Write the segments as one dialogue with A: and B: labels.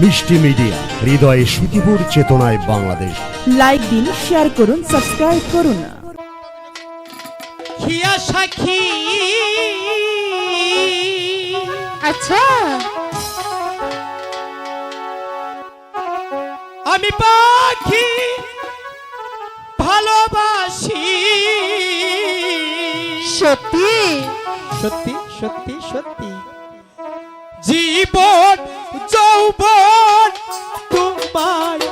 A: মিষ্টি মিডিয়া হৃদয়ে সুখীপুর চেতনায় বাংলাদেশ।
B: লাইক দিন শেয়ার করুন সাবস্ক্রাইব করুন।
C: হিয়া সাক্ষী
B: আচ্ছা।
C: আমি পাখি ভালোবাসি।
B: সত্যি?
C: সত্যি সত্যি সত্যি। জীবন যৌবন তোমায়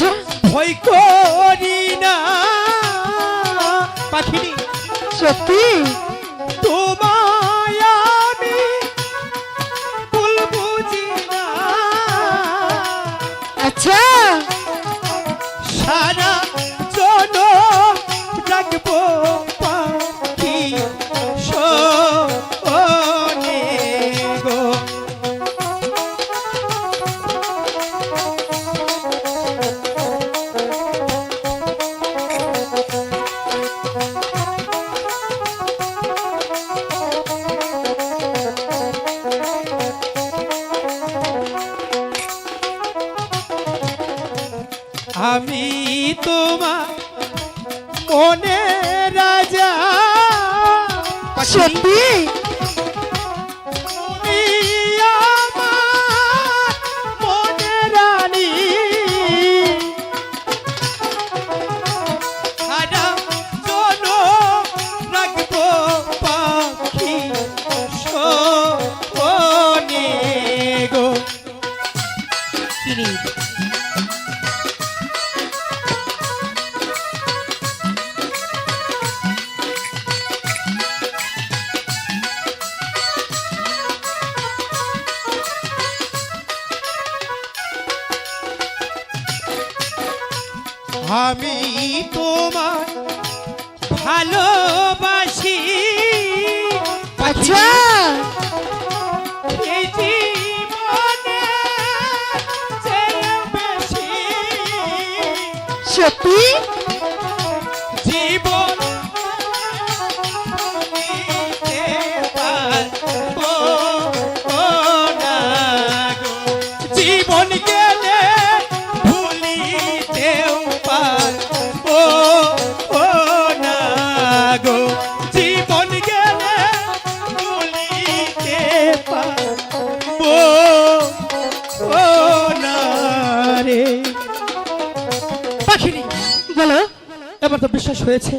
B: আচ্ছা
C: ভয় করি না পাখিনি।
B: সত্যি?
C: তোমায় আমি ভুল বুঝি না।
B: আচ্ছা।
C: সারা আমি তোমার মনে রাজা।
B: সত্যি?
C: তুমি আমার আমি তোমার ভালোবাসি।
B: আচ্ছা। সত্যি?
C: রে পাখিনি
B: বলো
C: এবার তো বিশ্বাস হয়েছে।